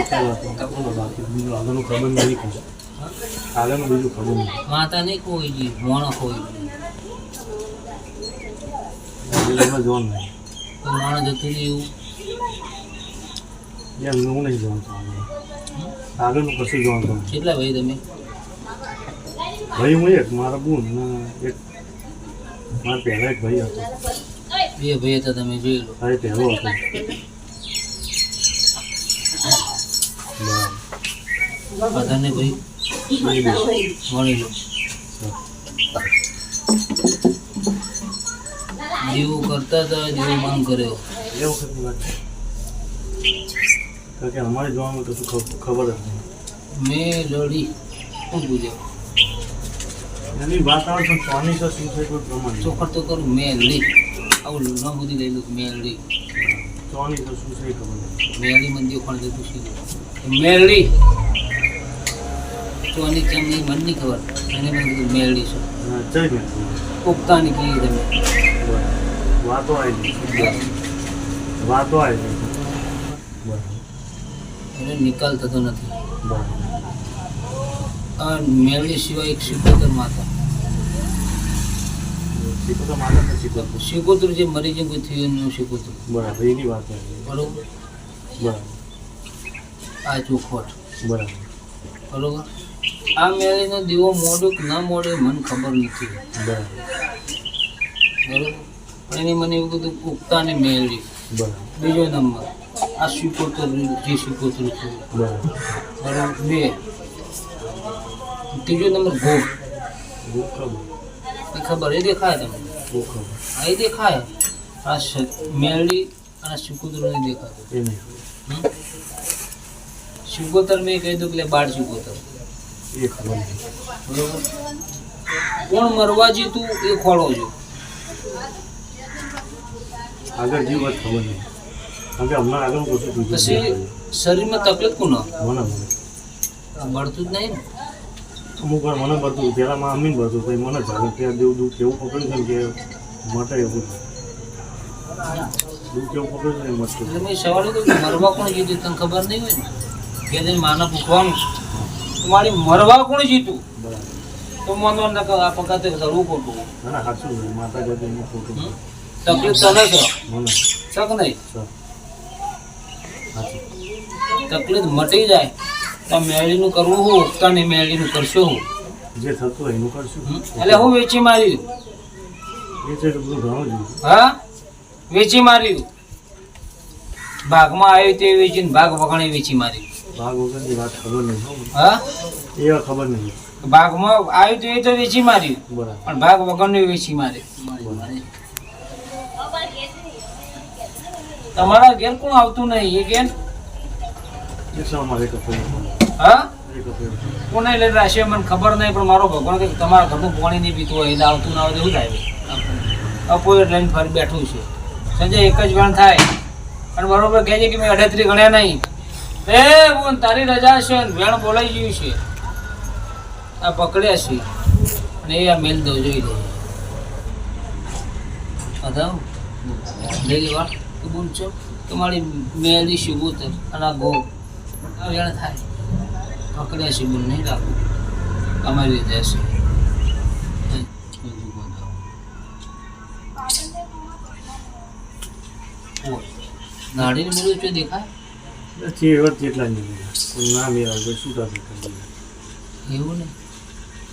આગળનું ખબર નહીં આગળનું બીજું ખબર નહીં માતા નહીં કોઈ જી મોણો કોઈ. એમાં નહીં તો મોણો જતું નહીં એવું. એમ હું નહીં જોવાનું આગળનું કશું જોવાનું કેટલા ભાઈ તમે? ભાઈ હું એક મારા બુન એક મારા પહેલા એક ભાઈ હતો બે ભાઈ હતા તમે જોઈ લો. એ પહેલો હતો. બરાબર બધાને ભાઈ નહીં બી. મળી લો જેવું કરતા હતા જેવું માંગ કર્યો એ વખતની વાત છે કારણ કે અમારે જોવામાં કશું ખબ- ખબર જ નહીં મેં લડી શું પૂછ્યો એની વાત આવે છે સ્વામી સર શું છે કોઈ પ્રમાણ નહીં. ચોખટ તો કરું મેં લડી આવું ન બધી લઈ લો મેં લડી સ્વામી સર શું છે એ ખબર નહીં મેળી મંદિર કોણ જતું શીખું અને કેમ નહીં મને નહીં ખબર. એને મને કીધું મેળી છે. જય કીધી. તમે. વાતો આવી વાતો આવી એટલે નિકાલ થતો નથી. આ મેળવી સિવાય એક શિકોતર માતા. શિકોતર જે મરી જાય કોઈ થયું એનું શિકોતર બરાબર એની વાત. બરોબર. બરાબર આ ચોખવટ બરાબર. બરોબર? આ મેળીનો દીવો મોડો કે ના મોડો મને ખબર નથી. બરાબર. બરોબર? એને મને એવું કીધું ઉગતાની મેળવી બરાબર. બીજો નંબર. આ સ્વીકોતર જે સ્વીકોતર છે. બરાબર. બરાબર? બે. ત્રીજો નંબર ભોગ. એ ખબર? એ દેખાય તમને? આ એ દેખાય. આ મેળવી અને શિકોતર નહીં. શિકોતર મેં કહી દઉં કે બાળ સુગોતર એ ખબર બરોબર? કોણ મરવા જીતું એ ખોળો જો આગળ જીવ વાત ખબર નહીં. આગળ હમણાં આગળ કશું પછી શરીરમાં તકલીફ કોનો મને મળતું જ નહીં ને. અમુક વાર મને બધું પહેલાં માં અમીન બધું પછી મને ચાલે ત્યાં દેવું દુઃખ કેવું પકડ્યું છે કે મટે એવું દુઃખ કેવું પકડ્યું છે મટતું સવાલ મરવા કોણ જીતું? તને ખબર નહીં હોય ને? કે જઈને માના પૂછવાનું મારી મરવા કોણ જીતું? તો મને ના આ પગાતે કરવું ખોટું ના ના સાચું માતા જતી ખોટું તકલીફ તને છે શક નહીં? તકલીફ મટી જાય. તો મેળીનું કરવું હું ઉગતાની મેળીનું કરશો હું? જે થતું હોય એનું કરશું. એટલે હું વેચી માર્યું? હા? વેચી માર્યું? ભાગમાં આવ્યું તે વેચીને ભાગ વગણે વેચી માર્યું. ભાગ વગરની વાત ખબર નહીં હા એ ખબર નહીં ભાગમાં આવ્યું તો એ તો વેચી માર્યું બરાબર. પણ ભાગ વગરનું વેચી માર્યું તમારા ઘેર કોણ આવતું નહીં? એ ઘેર? હા? કોને લઈને રાશિ મને ખબર નહીં પણ મારો ભગવાન કે તમારા ઘરનું પાણી નહીં પીતું હોય એટલે આવતું ના આવે એવું થાય અપોઝિટ લઈને ફરી બેઠું છે. સંજય એક જ વાણ થાય. અને બરોબર કહે છે કે મેં અઢેત્રી ગણ્યા નહીં. એ બોન, તારી રજા છે ને વેણ બોલાઈ ગયું છે. આ પકડ્યા છે. અને આ મેલ દો, જોઈ લે. અધાવ. લઈ લેવા તો બોલ છો તમારી મેલી શુભુતર અને આ ગો આ વેણ થાય. પકડ્યા છે બોલ, નહીં રાખવું અમારી રીતે છે નાડીને બોલું છો, દેખાય? છે એવા જેટલા નહીં. ના મેળા શું થશે એવું ને?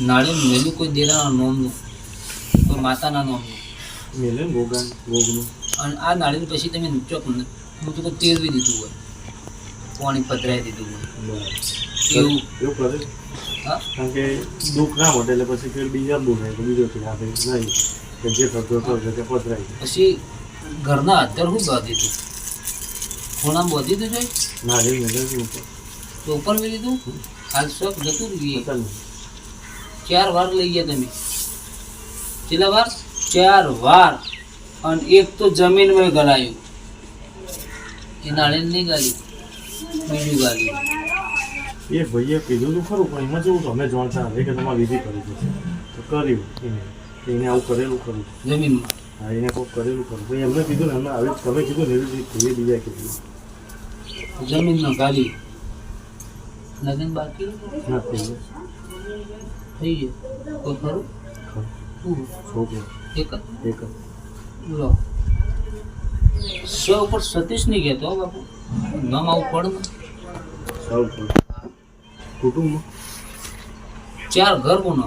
નાળે મેલું કોઈ દેરાના નોમનું કોઈ માતાના નોમનું મેલે ગોગાન ગોગનું અને આ નાળીને પછી તમે ચોક હું તો તેરવી દીધું હોય. પાણી પધરાવી દીધું હોય. એવું. એવું કરે? હા? કારણ કે દુઃખ ના મળે એટલે પછી ફેર બીજા આવે તો બીજો કે આપણે નહીં. કે જે થતો હતો તે પધરાય. પછી ઘરના અત્યારે શું બાંધી દીધું ખૂણા વધી દીધું છે? ના રે મેલે તો ઉપર મેં લીધું? ખાલી શોખ જતું રહ્યું ચાર વાર લઈ ગયા તમે. કેટલા વાર? ચાર વાર. અને એક તો જમીનમાં ગળાયું. એ નાળિયેર નહીં ગાલ્યું બીજું ગાલ્યું એ ભાઈએ કીધું તું ખરું પણ એમાં જેવું અમે જાણતા હતા કે તમારે વિધિ કરી છે. તો કર્યું એને. એને આવું કરેલું ખરું. જમીનમાં. હા એને કોક કરેલું ખરું. ભાઈ એમને કીધું ને એમને આવી તમે કીધું ને એવી રીતે બીજા કીધું. જમીનમાં ગાલી. લગ્ન બાકી? થઈ ગયો. ગયું. ખરું? ખરું. શું છોકરો એક એક લો. સો ઉપર સતીશ નહીં કહેતો બાપુ? નામ આવું પડે સૌ કુટુંબ? ચાર ઘર કોનો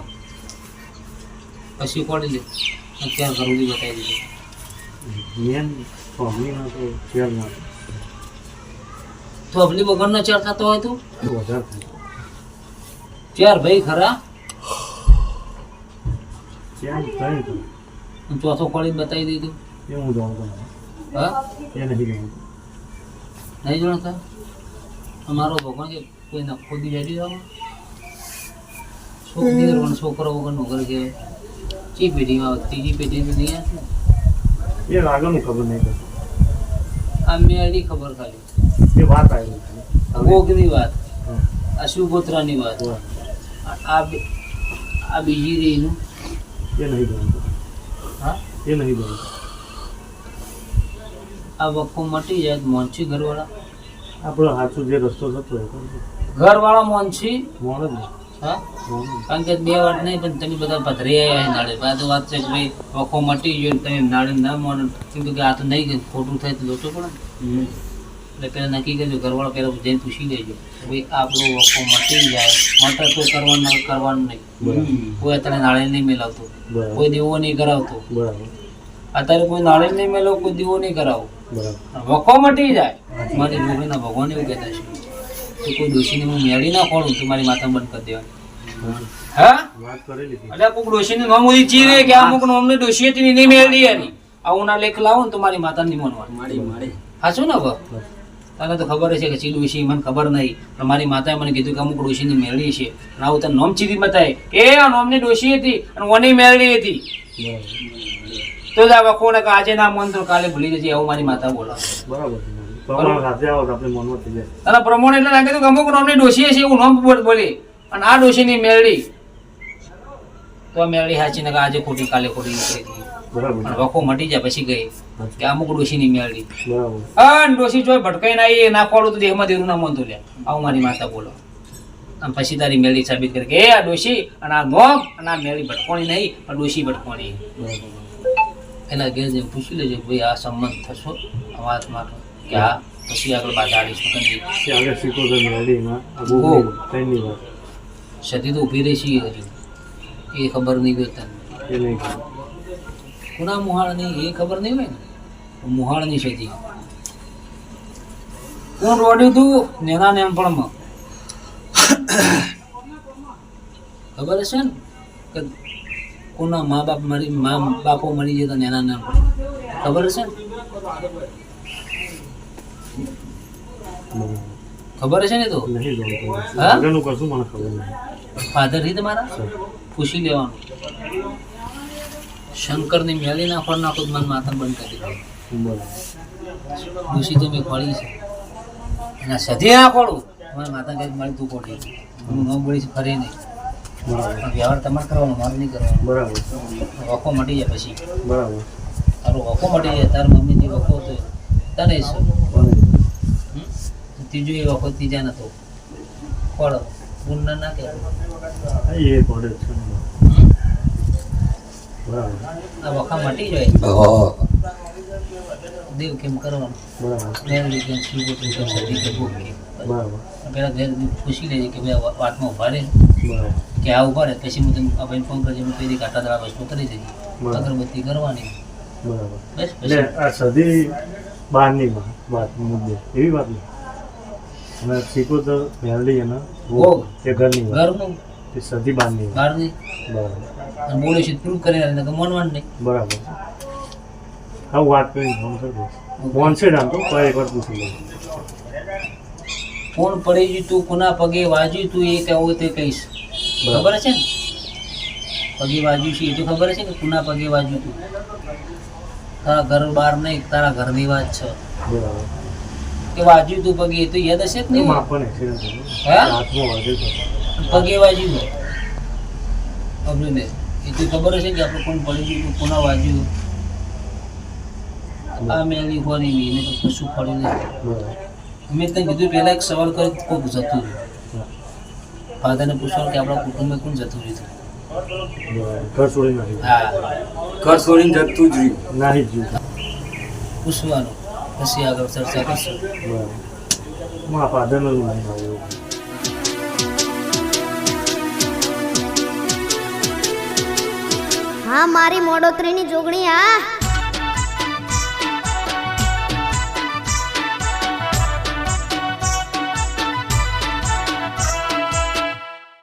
પછી પડી લે. ચાર ઘર સુધી બતાવી દીધું. મેન ફેમિલીમાં તો ચાર ના તો વગર વગરનો ચેર થતો હોય તો? ચાર ભાઈ ખરા? ચોથો પડી બતાવી દીધું. એ હું? જાણતો. હા એ નથી જાણતો નહીં જાણતા? અમારો ભગવાન કે કોઈ નખો દી જાય આમાં છોકરી વગર છોકરો વગરનું ઘર કહેવાય. ચી પેઢીમાં? ત્રીજી પેઢીમાં નહીં એ આગળનું ખબર નહીં આ મેળી ખબર ખાલી. એ વાત આવી છે. વાત. આ સુગોત્રાની વાત. આ- આ બીજી રીનું એ નહીં જાણતો હા? એ નહીં જાણતો આ વખો મટી જાય મોંચી ઘરવાળા. આપણો હાથું જે રસ્તો થતો ઘરવાળા મોંચી મોણ જ હા કારણ કે બે વાત નહીં પણ તમે બધા પધરી આવ્યા નાળે. આ તો વાત છે કે ભાઈ વખો મટી ગયો તમે નાળે ના મોડે કેમ કે આ તો નહીં ખોટું થાય તો લોટો ને. એટલે પહેલાં નક્કી કરજો ઘરવાળો પહેલા જઈને પૂછી લેજો. ભાઈ આપણો વખો મટી જાય મટર તો કરવાનું કરવાનું નહીં. કોઈ અત્યારે નાળિયેર નહીં મેલાવતો. કોઈ દેવો નહીં કરાવતો. અત્યારે કોઈ નાળિયેર નહીં મેલો કોઈ દીવો નહીં કરાવો વખો મટી જાય. મારી ડોકરીના ભગવાન એવું કહેતા છે કે કોઈ ડોશીને હું મેળી ના ખોડું તો મારી માતા બંધ કરી દેવાની. હા. એટલે કોઈક ડોશીનું નામ કે અમુક નામની ડોશી હતી ને એની મેળી એની. આવું ના લેખ લાવો ને તો મારી માતા નહીં માનવાની હાચું ને બા તને તો ખબર છે કે ચી વિશે મને ખબર નહીં પણ મારી માતાએ મને કીધું કે અમુક ડોશીની મેળવી છે. અને આવું તને નોમ ચીધી બતાવે એ આ નોમની ડોશી હતી અને ઓની મેળવી હતી. તો જ આ વખો ને આજે ના મન તો કાલે ભૂલી જશે એવું મારી માતા બોલાવે. બરાબર. છે. પ્રમાણ એટલે લાગે કે અમુક નોમની ડોશી છે એવું નોમ બોલી અને આ ડોશીની મેળવી તો મેળવી મેળી હાચી ને કે આજે ખોટી કાલે ખોટી નીકળી બરાબર. મટી જાય પછી ગઈ. કે અમુક ડોશીની મેળી. બરાબર. હા ડોશી જોઈ ભટકાઈ ના એ ના ખોડું તો દેહમાં દેવું ના મનતું લે. આવું મારી માતા બોલો. આમ પછી તારી મેળી સાબિત કરી કે આ ડોશી અને આ નોમ અને આ મેળી ભટકોણી નહીં પણ ડોશી ભટકોણી. એના ઘેર જઈને પૂછી લેજો ભાઈ આ સંબંધ થશો? આ વાત માટે કે આ પછી આગળ બાધા આડીશું કે મેળીમાં. આ સતી તો ઊભી રહી છે હજુ. એ ખબર નહીં ગઈ તને. એ નહીં ખબર. કુના મુહાળની એ ખબર નહીં હોય ને? મુહાળની શેતી હું રોડ્યું તું નેના નેમપણમાં ખબર હશે ને? કે કોના મા બાપ મરી મા બાપો મરી જતા નેના નેમપણ ખબર હશે ને? ખબર હશે ને તો? ફાધર રીત તમારા? પૂછી લેવાનું. શંકરની મેલી નાખવા નાખો મન માથા બંધ કરી દીધું ડોશી તો મેં ખોળી છે. એના સધી ના ખોળું તમારી માતા કંઈક મારી તું ખોટી. હું ન બોલીશ ફરી નહીં. વ્યવહાર તમારે કરવાનો મારે નહીં કરવાનો. બરાબર. વખો મટી જાય પછી. બરાબર. તારો વખો મટી જાય તાર મમ્મી જે વખો હતો તને છે હમ? ત્રીજો એ વખો ત્રીજા નતો ખોળો ગુણ ના કહેવાય. એ ખોડે છે. વખા મટી જાય. દેવ કેમ કરવાનું? પેલા ઘેર પૂછી લેજે કે ભાઈ વાતમાં ઊભા રહે. કે આ ઊભા રહે પછી હું તને આ ભાઈને ફોન કરજે હું કહી કાંટા દરા બસ કરી દેજે. અગરબત્તી કરવાની. બરાબર. બસ એટલે આ સદી બહારની વાત મુદ્દે. એવી વાત નહીં. અને સિકોતર મેલડી અને ભોગ. એ ઘરની ઘરનું. એ સદી બહારની વાત બરાબર. અને બોલે છે પ્રૂવ કરીને આલે મનવાન નહીં. બરાબર. હા વાત કરી ફોન કર ફોન છે નામ તો પણ એકવાર પૂછી લઉં કોણ પડી ગયું તું કોના પગે વાજ્યું તું એ કહેવું તે કહીશ. ખબર છે ને? પગે વાજ્યું છે એ તો ખબર છે કે કોના પગે વાજ્યું તું? તારા ઘર બહાર નહીં તારા ઘરની વાત છે. બરાબર. કે વાજ્યું તું પગે એ તો યાદ હશે જ નહીં? એમાં આપણને હે? હાથમાં વાજ્યું પગે વાજ્યું હોય મેં એટલે ખબર હશે કે આપણે કોણ પડી ગયું કોના વાજ્યું આ મેલી હોરી વી એને તો કશું પડ્યું નહીં. મેં તને કીધું પહેલાં એક સવાલ કર્યો તો કોક જતું રહ્યું. ફાધરને પૂછવાનું કે આપણા કુટુંબમાં કોણ જતું રહ્યું ઘર હા. ઘર છોડીને જતું જ રહ્યું. નાહી જ જીવ પૂછવાનું. પછી આગળ ચર્ચા કરશું. મારા ફાધરને લઈને આવ્યો હા મારી મોડોતરીની જોગણી આ